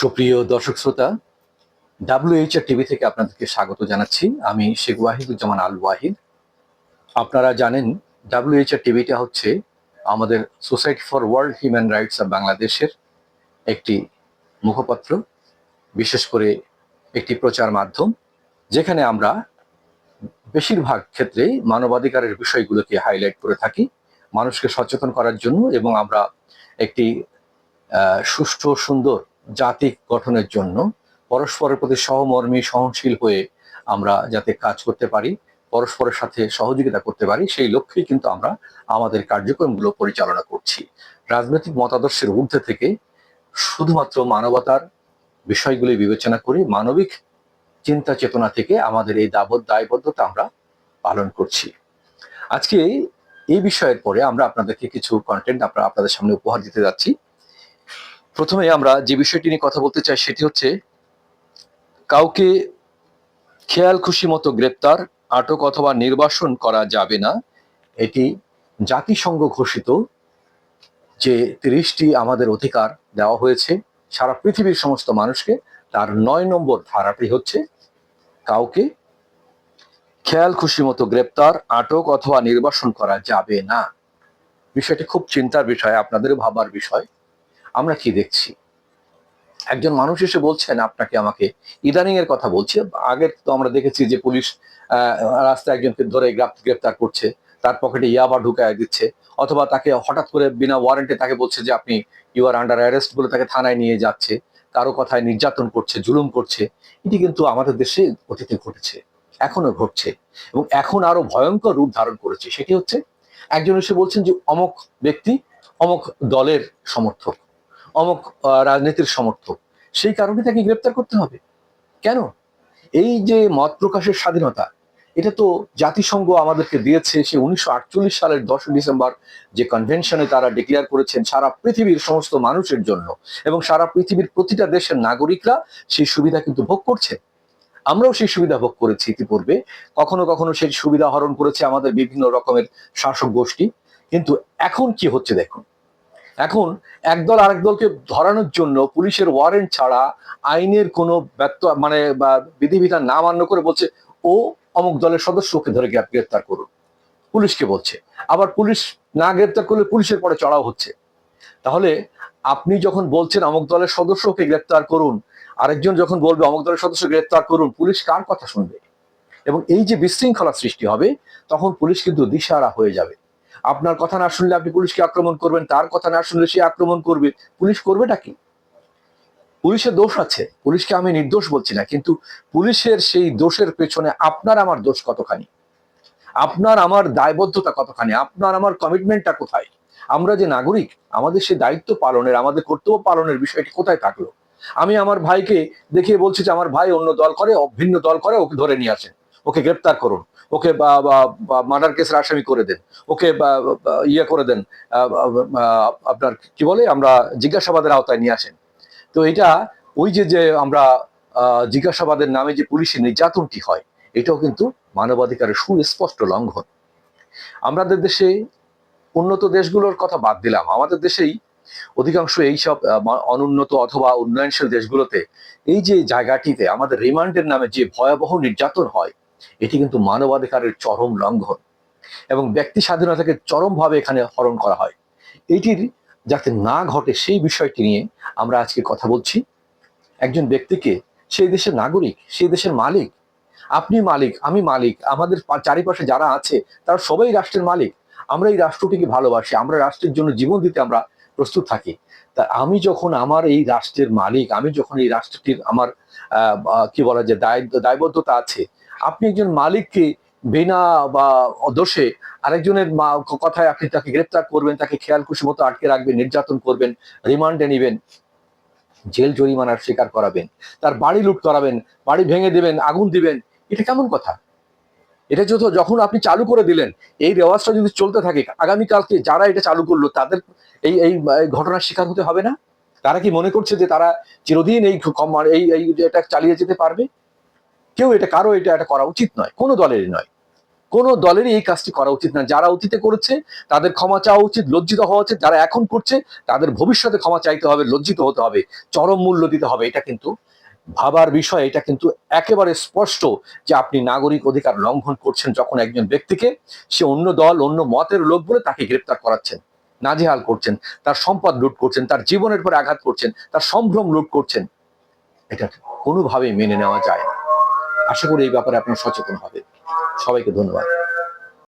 সুপ্রিয় দর্শক শ্রোতা ডাব্লিউএইচআর টিভি থেকে আপনাদেরকে স্বাগত জানাচ্ছি। আমি শেখ ওয়াহিদুজ্জামান আল ওয়াহিদ। আপনারা জানেন ডাব্লিউএইচআর টিভিটা হচ্ছে আমাদের society for world human rights of বাংলাদেশের একটি মুখপত্র, বিশেষ করে একটি প্রচার মাধ্যম, যেখানে আমরা বেশিরভাগ ক্ষেত্রেই মানবাধিকারের বিষয়গুলোকে হাইলাইট করে থাকি, মানুষকে সচেতন করার জন্য এবং আমরা একটি সুষ্ঠু, সুন্দর জাতি গঠনের জন্য পরস্পরের প্রতি সহমর্মী, সহনশীল হয়ে আমরা যাতে কাজ করতে পারি, পরস্পরের সাথে সহযোগিতা করতে পারি, সেই লক্ষ্যেই কিন্তু আমরা আমাদের কার্যক্রমগুলো পরিচালনা করছি। রাজনৈতিক মতাদর্শের ঊর্ধ্বে থেকে শুধুমাত্র মানবতার বিষয়গুলি বিবেচনা করে মানবিক চিন্তা চেতনা থেকে আমাদের এই দাবত দায়বদ্ধতা আমরা পালন করছি। আজকে এই বিষয়ের পরে আমরা আপনাদেরকে কিছু কন্টেন্ট আমরা আপনাদের সামনে উপহার দিতে যাচ্ছি। প্রথমে আমরা যে বিষয়টি নিয়ে কথা বলতে চাই সেটি হচ্ছে, কাউকে খেয়াল খুশি মতো গ্রেপ্তার, আটক অথবা নির্বাসন করা যাবে না। এটি জাতিসংঘ ঘোষিত, যে তিরিশটি আমাদের অধিকার দেওয়া হয়েছে। সারা পৃথিবীর সমস্ত মানুষকে তার নয় নম্বর ধারাটি হচ্ছে, কাউকে খেয়াল খুশি মতো গ্রেপ্তার, আটক অথবা নির্বাসন করা যাবে না। বিষয়টি খুব চিন্তার বিষয় আপনাদের ভাবার বিষয়। আমরা কি দেখছি? একজন মানুষ এসে বলছেন আপনাকে আমাকে ইদানিং এর কথা বলছি। আগের তো আমরা দেখেছি যে পুলিশ আহ, রাস্তায় একজনকে ধরে গ্রেপ- গ্রেপ্তার করছে। তার পকেটে ইয়াবা ঢুকায় দিচ্ছে। অথবা তাকে হঠাৎ করে বিনা ওয়ারেন্টে তাকে বলছে যে আপনি ইউ আর আন্ডার অ্যারেস্ট বলে তাকে থানায় নিয়ে যাচ্ছে। কারও কথায় নির্যাতন করছে জুলুম করছে। এটি কিন্তু আমাদের দেশে অতীতে ঘটেছে এখনও ঘটছে। এবং এখন আরও ভয়ঙ্কর রূপ ধারণ করেছে। সেটি হচ্ছে একজন এসে বলছেন যে অমক ব্যক্তি অমক দলের সমর্থক। অমক রাজনীতির সমর্থক। সেই কারণে তাকে গ্রেপ্তার করতে হবে। কেন? এই যে মত প্রকাশের স্বাধীনতা, এটা তো জাতিসংঘ আমাদেরকে দিয়েছে সে উনিশশো আটচল্লিশ সালের দশই ডিসেম্বর যে কনভেনশনে তারা ডিক্লেয়ার করেছেন সারা পৃথিবীর সমস্ত মানুষের জন্য এবং সারা পৃথিবীর প্রতিটা দেশের নাগরিকরা সেই সুবিধা কিন্তু ভোগ করছে। আমরাও সেই সুবিধা ভোগ করেছি ইতিপূর্বে। কখনো কখনো সেই সুবিধা হরণ করেছে আমাদের বিভিন্ন রকমের শাসক গোষ্ঠী। কিন্তু এখন কি হচ্ছে দেখুন? এখন একদল আরেক দলকে ধরানোর জন্য পুলিশের ওয়ারেন্ট ছাড়া আইনের কোনো ব্যর্থ মানে বা বিধিবিধান না মান্য করে বলছে, ও অমুক দলের সদস্য ওকে ধরে গ্রেপ্তার করুন। পুলিশকে বলছে। আবার পুলিশ না গ্রেপ্তার করলে পুলিশের পরে চড়াও হচ্ছে। তাহলে আপনি যখন বলছেন অমুক দলের সদস্যকে গ্রেপ্তার করুন, আরেকজন যখন বলবে অমুক দলের সদস্য গ্রেপ্তার করুন, পুলিশ কার কথা শুনবে? এবং এই যে বিশৃঙ্খলা সৃষ্টি হবে, তখন পুলিশ কিন্তু দিশাহারা হয়ে যাবে। আপনার কথা না শুনলে আপনি পুলিশকে আক্রমণ করবেন, তার কথা না শুনলে সে আক্রমণ করবে। পুলিশ করবেটা কি? পুলিশের দোষ আছে, পুলিশকে আমি নির্দোষ বলছি না, কিন্তু পুলিশের সেই দোষের পেছনে আপনার আমার দোষ কতখানি? আপনার আমার দায়বদ্ধতা কতখানি? আপনার আমার কমিটমেন্টটা কোথায়? আমরা যে নাগরিক, আমাদের সেই দায়িত্ব পালনের, আমাদের কর্তব্য পালনের বিষয়টি কোথায় থাকল? আমি আমার ভাইকে দেখিয়ে বলছি যে আমার ভাই অন্য দল করে, ভিন্ন দল করে, ওকে ধরে নিয়ে আসেন। ওকে গ্রেপ্তার করুন, ওকে মার্ডার কেসের আসামি করে দেন, ওকে ইয়ে করে দেন আপনার কি বলে আমরা জিজ্ঞাসাবাদের আওতায় নিয়ে আসেন। তো এটা ওই যে যে আমরা জিজ্ঞাসাবাদের নামে যে পুলিশের নির্যাতনটি হয়, এটাও কিন্তু মানবাধিকারের সুস্পষ্ট লঙ্ঘন। আমাদের দেশে উন্নত দেশগুলোর কথা বাদ দিলাম, আমাদের দেশেই অধিকাংশ এইসব অনুন্নত অথবা উন্নয়নশীল দেশগুলোতে এই যে জায়গাটিতে আমাদের রিমান্ডের নামে যে ভয়াবহ নির্যাতন হয় এটি কিন্তু মানবাধিকারের চরম লঙ্ঘন এবং ব্যক্তি স্বাধীনতাকে চরমভাবে এখানে হরণ করা হয়। এটির যাতে না ঘটে সেই বিষয়টি নিয়ে আমরা আজকে কথা বলছি। একজন ব্যক্তিকে, সেই দেশের নাগরিক, সেই দেশের মালিক, আপনি মালিক, আমি মালিক, আমাদের চারিপাশে যারা আছে, তারা সবাই রাষ্ট্রের মালিক। আমরা এই রাষ্ট্রটিকে ভালোবাসি, আমরা রাষ্ট্রের জন্য জীবন দিতে আমরা প্রস্তুত থাকি। তা আমি যখন আমার এই রাষ্ট্রের মালিক, আমি যখন এই রাষ্ট্রটির আমার কি বলা যায়, দায়, দায়বদ্ধতা আছে আপনি একজন মালিককে বিনা বা দোষে আরেকজনের কথায় আপনি তাকে গ্রেপ্তার করবেন, তাকে খেয়াল খুশি মতো আটকে রাখবেন, নির্যাতন করবেন, রিমান্ডে নিবেন, জেল জরিমানার শিকার করাবেন, তার বাড়ি লুট করাবেন, বাড়ি ভেঙে দিবেন, আগুন দিবেন, এটা কেমন কথা? এটা যত যখন আপনি চালু করে দিলেন, এই রেওয়াজটা যদি চলতে থাকে, আগামীকালকে যারা এটা চালু করল, তাদের এই এই ঘটনার শিকার হতে হবে না? তারা কি মনে করছে যে তারা চিরদিন এই এই এটা চালিয়ে যেতে পারবে? কেউ এটা কারও এটা এটা করা উচিত নয়, কোনো দলেরই নয়। কোনো দলেরই এই কাজটি করা উচিত না যারা অতীতে করেছে, তাদের ক্ষমা চাওয়া উচিত, লজ্জিত হওয়া উচিত। যারা এখন করছে, তাদের ভবিষ্যতে ক্ষমা চাইতে হবে, লজ্জিত হতে হবে, চরম মূল্য দিতে হবে। এটা কিন্তু ভাবার বিষয়, এটা কিন্তু একেবারে স্পষ্ট যে আপনি নাগরিক অধিকার লঙ্ঘন করছেন যখন একজন ব্যক্তিকে, সে অন্য দল, অন্য মতের লোক বলে তাকে গ্রেপ্তার করাচ্ছেন, নাজেহাল করছেন, তার সম্পদ লুট করছেন, তার জীবনের পর আঘাত করছেন, তার সম্ভ্রম লুট করছেন। এটা কোনোভাবেই মেনে নেওয়া যায় না। আশা করি এই ব্যাপারে আপনার সচেতন হবে। সবাইকে ধন্যবাদ।